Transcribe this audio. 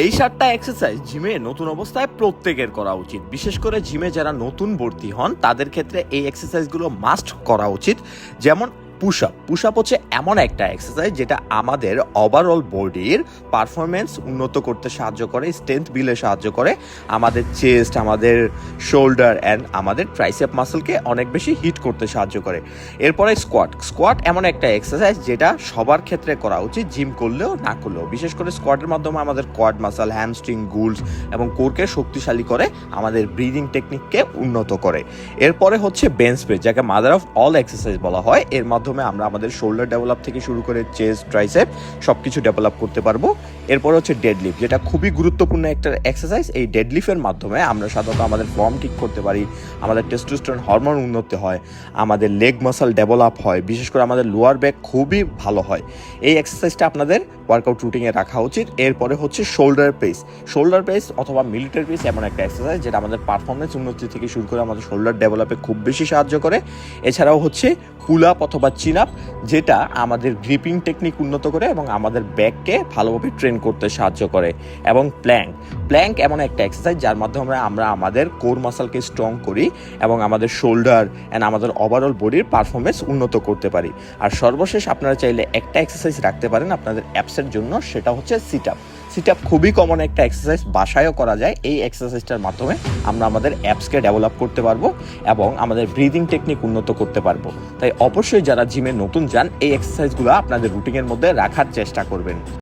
এই সাতটা এক্সারসাইজ জিমে নতুন অবস্থায় প্রত্যেকের করা উচিত। বিশেষ করে জিমে যারা নতুন ভর্তি হন, তাদের ক্ষেত্রে এই এক্সারসাইজগুলো মাস্ট করা উচিত। যেমন পুশ আপ পুশ আপ হচ্ছে এমন একটা এক্সারসাইজ যেটা আমাদের ওভারঅল বডির পারফরমেন্স উন্নত করতে সাহায্য করে স্ট্রেংথ বিলে সাহায্য করে। আমাদের চেস্ট আমাদের শোল্ডার অ্যান্ড আমাদের ট্রাইসেপ মাসলকে অনেক বেশি হিট করতে সাহায্য করে। এরপরে স্কোয়াট স্কোয়াট এমন একটা এক্সারসাইজ যেটা সবার ক্ষেত্রে করা উচিত জিম করলেও না করলেও। বিশেষ করে স্কোয়াটের মাধ্যমে আমাদের কোয়াড মাসাল হ্যামস্ট্রিং গুলস এবং কোরকে শক্তিশালী করে আমাদের ব্রিদিং টেকনিককে উন্নত করে। এরপরে হচ্ছে বেঞ্চ প্রেস যাকে মাদার অফ অল এক্সারসাইজ বলা হয়। এর মাধ্যমে আমরা আমাদের শোল্ডার ডেভেলপ থেকে শুরু করে চেস্ট ট্রাইসেপ সব কিছু ডেভেলপ করতে পারব। এরপর হচ্ছে ডেডলিফট যেটা খুবই গুরুত্বপূর্ণ একটা এক্সারসাইজ এই ডেডলিফের মাধ্যমে আমরা সাধারণত আমাদের ফর্ম ঠিক করতে পারি, আমাদের টেস্টোস্টেরন হরমোন উন্নত হয়, আমাদের লেগ মাসল ডেভেলপ হয়, বিশেষ করে আমাদের লোয়ার ব্যাক খুবই ভালো হয়। এই এক্সারসাইজটা আপনাদের ওয়ার্কআউট রুটিনে রাখা উচিত। এরপরে হচ্ছে শোল্ডার প্রেস শোল্ডার প্রেস অথবা মিলিটারি প্রেস এমন একটা এক্সারসাইজ যেটা আমাদের পারফরমেন্স উন্নতি থেকে শুরু করে আমাদের শোল্ডার ডেভেলপে খুব বেশি সাহায্য করে। এছাড়াও হচ্ছে পুল আপ অথবা চিন আপ যেটা আমাদের গ্রিপিং টেকনিক উন্নত করে এবং আমাদের ব্যাককে ভালোভাবে ট্রেন করতে সাহায্য করে, এবং প্ল্যাঙ্ক প্ল্যাঙ্ক এমন একটা এক্সারসাইজ যার মাধ্যমে আমরা আমাদের কোর মাসলকে স্ট্রং করি এবং আমাদের শোল্ডার অ্যান্ড আমাদের ওভারঅল বডির পারফরমেন্স উন্নত করতে পারি। আর সর্বশেষ আপনারা চাইলে একটা এক্সারসাইজ রাখতে পারেন আপনাদের অ্যাপসের জন্য, সেটা হচ্ছে সিট আপ সিট আপ খুবই কমন একটা এক্সারসাইজ বাসায়ও করা যায়। এই এক্সারসাইজটার মাধ্যমে আমরা আমাদের অ্যাপসকে ডেভেলপ করতে পারব এবং আমাদের ব্রিদিং টেকনিক উন্নত করতে পারব। তাই অবশ্যই যারা জিমে নতুন যান, এই এক্সারসাইজগুলো আপনাদের রুটিনের মধ্যে রাখার চেষ্টা করবেন।